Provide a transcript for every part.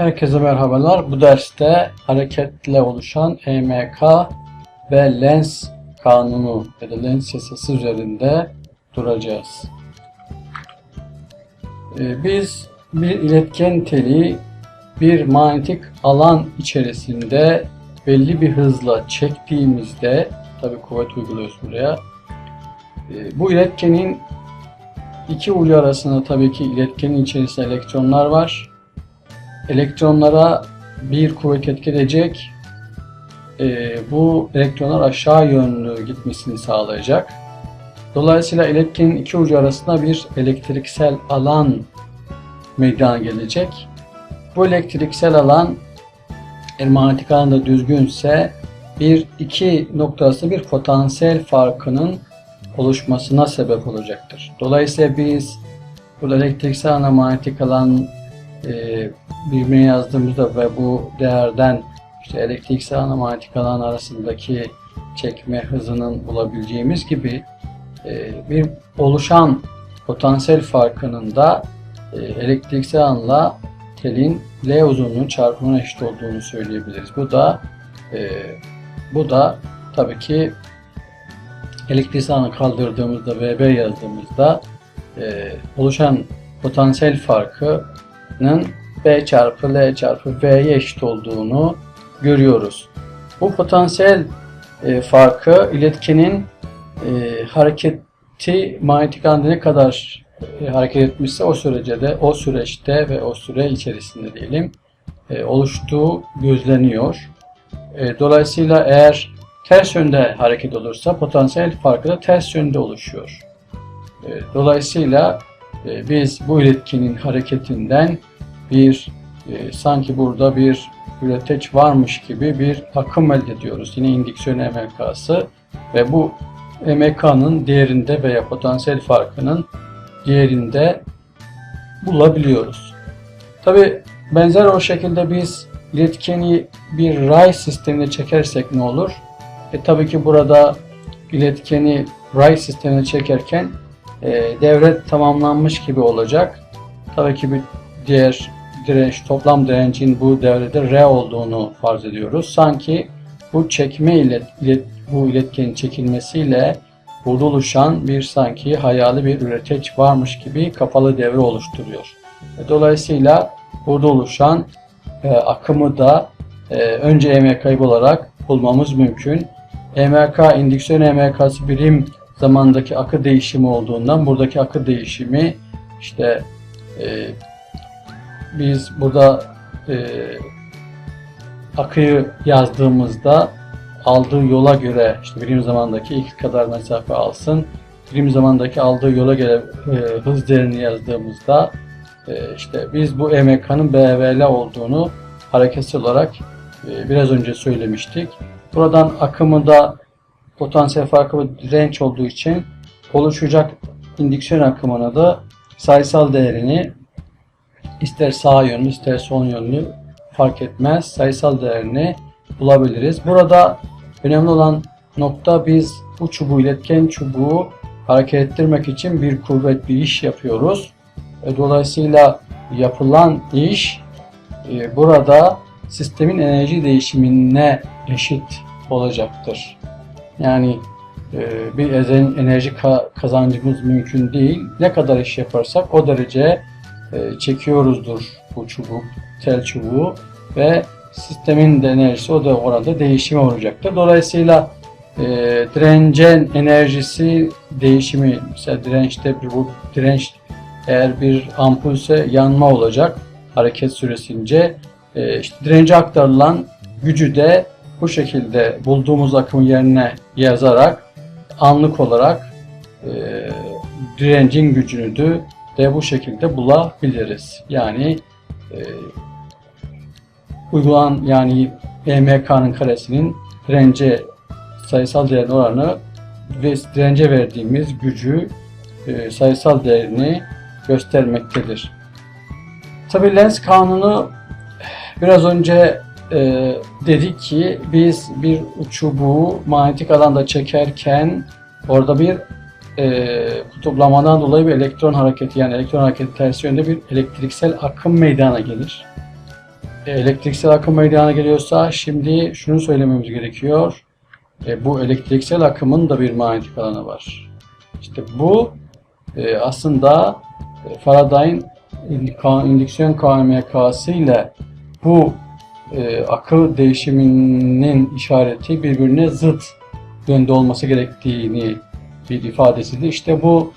Herkese merhabalar. Bu derste hareketle oluşan EMK ve lens kanunu ya da lens yasası üzerinde duracağız. Ee, Biz bir iletken teli bir manyetik alan içerisinde belli bir hızla çektiğimizde tabi kuvvet uyguluyoruz buraya. Ee, Bu iletkenin iki ucu arasında tabii ki iletkenin içerisinde elektronlar var elektronlara bir kuvvet etki edecek. Ee, bu elektronlar aşağı yönlü gitmesini sağlayacak. Dolayısıyla iletkenin iki ucu arasında bir elektriksel alan meydana gelecek. Bu elektriksel alan eğer manyetik alanda düzgünse bir iki noktası bir potansiyel farkının oluşmasına sebep olacaktır. Dolayısıyla biz burada elektriksel alan manyetik alan e, birbirine yazdığımızda ve bu değerden işte elektriksel alan manyetik alan arasındaki çekme hızının bulabileceğimiz gibi e, bir oluşan potansiyel farkının da e, elektriksel alanla telin L uzunluğu çarpımına eşit olduğunu söyleyebiliriz. Bu da e, bu da tabii ki elektriksel alanı kaldırdığımızda VB yazdığımızda e, oluşan potansiyel farkının B çarpı L çarpı V'ye eşit olduğunu görüyoruz. Bu potansiyel e, farkı iletkenin e, hareketi manyetik ne kadar e, hareket etmişse o sürece de o süreçte ve o süre içerisinde diyelim e, oluştuğu gözleniyor. E, dolayısıyla eğer ters yönde hareket olursa potansiyel farkı da ters yönde oluşuyor. E, dolayısıyla e, biz bu iletkinin hareketinden bir e, sanki burada bir üreteç varmış gibi bir akım elde ediyoruz. Yine indüksiyon EMK'sı ve bu EMK'nın değerinde veya potansiyel farkının değerinde bulabiliyoruz. Tabi benzer o şekilde biz iletkeni bir ray sistemine çekersek ne olur? E tabii ki burada iletkeni ray sistemine çekerken e, devre tamamlanmış gibi olacak. Tabii ki bir diğer direnç, toplam direncin bu devrede R olduğunu farz ediyoruz. Sanki bu çekme ile, ilet, bu iletkenin çekilmesiyle burada oluşan bir sanki hayali bir üreteç varmış gibi kapalı devre oluşturuyor. E, Dolayısıyla burada oluşan e, akımı da e, önce EMK'yı olarak bulmamız mümkün. EMK, indüksiyon EMK'sı birim zamandaki akı değişimi olduğundan buradaki akı değişimi işte e, biz burada e, akıyı yazdığımızda aldığı yola göre işte birim zamandaki ilk kadar mesafe alsın. Birim zamandaki aldığı yola göre e, hız değerini yazdığımızda e, işte biz bu EMK'nın BVL olduğunu hareketsiz olarak e, biraz önce söylemiştik. Buradan akımında potansiyel farkı ve direnç olduğu için oluşacak indüksiyon akımına da sayısal değerini ister sağ yönlü ister sol yönlü fark etmez sayısal değerini bulabiliriz. Burada önemli olan nokta biz bu çubuğu iletken çubuğu hareket ettirmek için bir kuvvet bir iş yapıyoruz. E, Dolayısıyla yapılan iş e, burada sistemin enerji değişimine eşit olacaktır. Yani e, bir enerji ka- kazancımız mümkün değil. Ne kadar iş yaparsak o derece e, çekiyoruzdur bu çubuk, tel çubuğu ve sistemin de enerjisi o da orada değişimi olacaktır. Dolayısıyla e, direncin enerjisi değişimi mesela dirençte bir bu direnç eğer bir ampulse yanma olacak hareket süresince e, işte dirence aktarılan gücü de bu şekilde bulduğumuz akım yerine yazarak anlık olarak e, direncin gücünü de de bu şekilde bulabiliriz. Yani e, uygulanan yani EMK'nın karesinin dirence sayısal değerin oranı ve dirence verdiğimiz gücü e, sayısal değerini göstermektedir. Tabi lens kanunu biraz önce e, dedik ki biz bir çubuğu manyetik alanda çekerken orada bir e, kutuplamadan dolayı bir elektron hareketi yani elektron hareketi ters yönde bir elektriksel akım meydana gelir. elektriksel akım meydana geliyorsa şimdi şunu söylememiz gerekiyor. E, bu elektriksel akımın da bir manyetik alanı var. İşte bu e, aslında e, Faraday'ın indüksiyon kanunu ile bu e, akı değişiminin işareti birbirine zıt yönde olması gerektiğini bir ifadesidir. İşte bu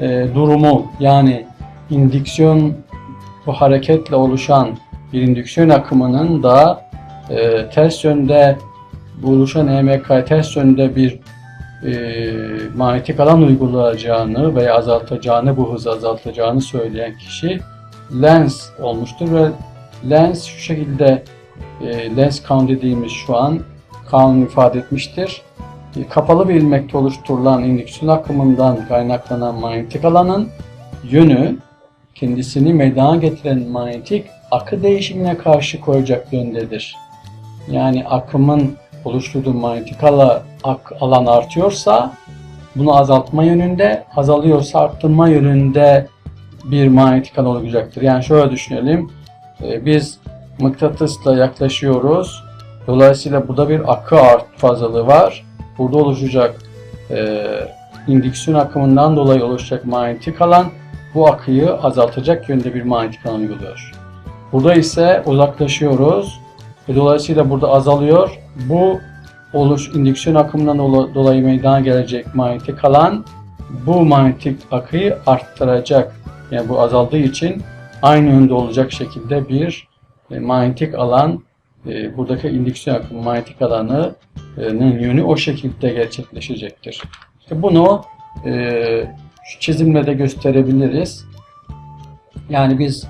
e, durumu yani indüksiyon bu hareketle oluşan bir indüksiyon akımının da e, ters yönde oluşan EMK'ya ters yönde bir e, manyetik alan uygulayacağını veya azaltacağını, bu hızı azaltacağını söyleyen kişi Lenz olmuştur ve Lenz şu şekilde e, Lenz kanunu dediğimiz şu an kanunu ifade etmiştir. E, kapalı bir ilmekte oluşturulan indüksiyon akımından kaynaklanan manyetik alanın yönü kendisini meydana getiren manyetik akı değişimine karşı koyacak yöndedir. Yani akımın oluşturduğu manyetik ala- ak- alan artıyorsa bunu azaltma yönünde, azalıyorsa arttırma yönünde bir manyetik alan olacaktır. Yani şöyle düşünelim. Ee, Biz mıknatısla yaklaşıyoruz. Dolayısıyla burada bir akı art fazlalığı var. Burada oluşacak e, indüksiyon akımından dolayı oluşacak manyetik alan bu akıyı azaltacak yönde bir manyetik alan uyguluyor. Burada ise uzaklaşıyoruz. Ve dolayısıyla burada azalıyor. Bu oluş indüksiyon akımından dola- dolayı meydana gelecek manyetik alan bu manyetik akıyı arttıracak. Yani bu azaldığı için aynı yönde olacak şekilde bir e, manyetik alan e, buradaki indüksiyon akımı manyetik alanının yönü o şekilde gerçekleşecektir. İşte bunu e, şu çizimle de gösterebiliriz. Yani biz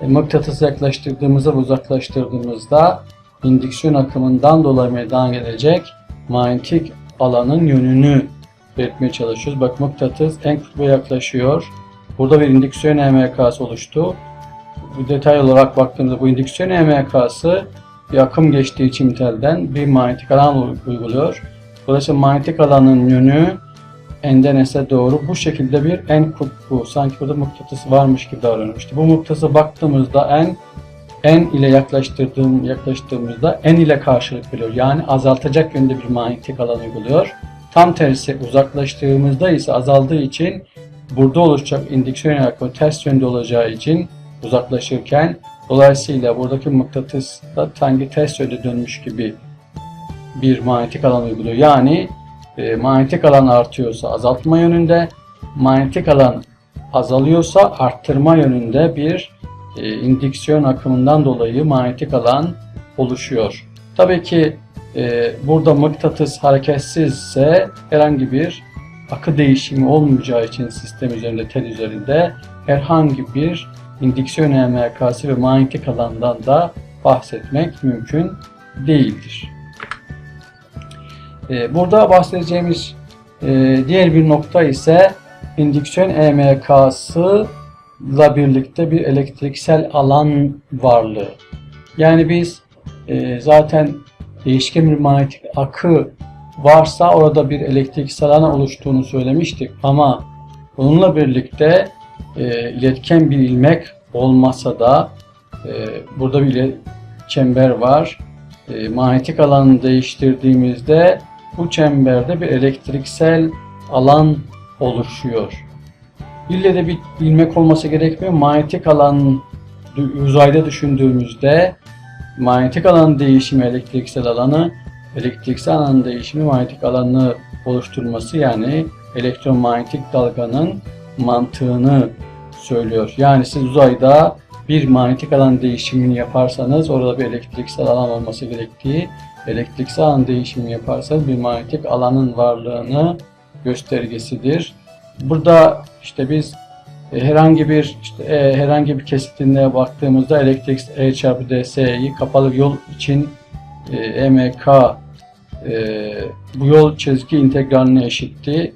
e, mıknatısı yaklaştırdığımızda uzaklaştırdığımızda indüksiyon akımından dolayı meydana gelecek manyetik alanın yönünü belirtmeye çalışıyoruz. Bak mıknatıs en kutba yaklaşıyor. Burada bir indüksiyon EMK'sı oluştu. Bu detay olarak baktığımızda bu indüksiyon EMK'sı bir akım geçtiği için bir manyetik alan uyguluyor. Dolayısıyla manyetik alanın yönü enden ese doğru bu şekilde bir en kutbu sanki burada mıknatıs varmış gibi davranıyor. İşte bu mıknatısa baktığımızda en en ile yaklaştırdığım yaklaştırdığımızda en ile karşılık veriyor. Yani azaltacak yönde bir manyetik alan uyguluyor. Tam tersi uzaklaştığımızda ise azaldığı için burada oluşacak indüksiyon akımı ters yönde olacağı için uzaklaşırken dolayısıyla buradaki mıknatıs da sanki ters yönde dönmüş gibi bir manyetik alan uyguluyor. Yani e, manyetik alan artıyorsa azaltma yönünde, manyetik alan azalıyorsa arttırma yönünde bir e, indüksiyon akımından dolayı manyetik alan oluşuyor. Tabii ki e, burada mıknatıs hareketsizse herhangi bir akı değişimi olmayacağı için sistem üzerinde, tel üzerinde herhangi bir indüksiyon EMK'sı ve manyetik alandan da bahsetmek mümkün değildir. E, Burada bahsedeceğimiz e, diğer bir nokta ise indüksiyon EMK'sı ile birlikte bir elektriksel alan varlığı. Yani biz e, zaten değişken bir manyetik akı varsa orada bir elektriksel alan oluştuğunu söylemiştik ama bununla birlikte e, iletken bir ilmek olmasa da e, burada bir ile- çember var. E, manyetik alanı değiştirdiğimizde bu çemberde bir elektriksel alan oluşuyor. İlle de bir ilmek olması gerekmiyor. Manyetik alan uzayda düşündüğümüzde manyetik alan değişimi elektriksel alanı, elektriksel alan değişimi manyetik alanı oluşturması yani elektromanyetik dalganın mantığını söylüyor. Yani siz uzayda bir manyetik alan değişimini yaparsanız orada bir elektriksel alan olması gerektiği, elektriksel alan değişimi yaparsanız bir manyetik alanın varlığını göstergesidir. Burada işte biz e, herhangi bir işte e, herhangi bir kesitine baktığımızda elektrik E çarpı DS'yi kapalı yol için e, EMK e, bu yol çizgi integraline eşitti.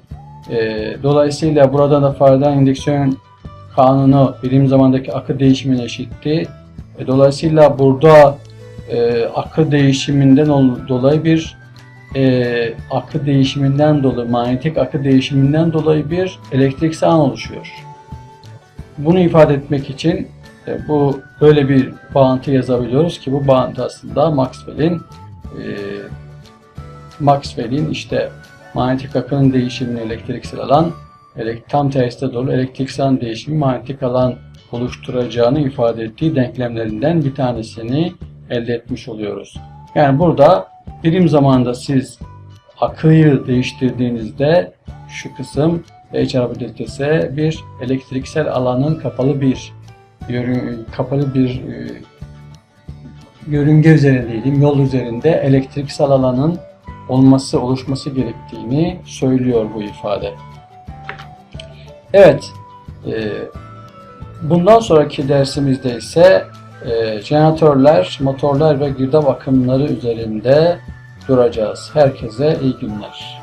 E, dolayısıyla burada da Faraday'ın indüksiyon kanunu birim zamandaki akı değişimine eşitti. E, dolayısıyla burada e, akı değişiminden ol- dolayı bir e, akı değişiminden dolayı, manyetik akı değişiminden dolayı bir elektriksel alan oluşuyor. Bunu ifade etmek için E, bu böyle bir bağıntı yazabiliyoruz ki bu bağıntı aslında Maxwell'in e, Maxwell'in işte manyetik akının değişimini elektriksel alan tam tersi de doğru elektriksel değişimi manyetik alan oluşturacağını ifade ettiği denklemlerinden bir tanesini elde etmiş oluyoruz. Yani burada birim zamanda siz akıyı değiştirdiğinizde şu kısım E çarpı delta S bir elektriksel alanın kapalı bir yörü- kapalı bir e, yörünge üzerinde diyelim, yol üzerinde elektriksel alanın olması, oluşması gerektiğini söylüyor bu ifade. Evet, e, bundan sonraki dersimizde ise e, jeneratörler, motorlar ve girdap akımları üzerinde duracağız. Herkese iyi günler.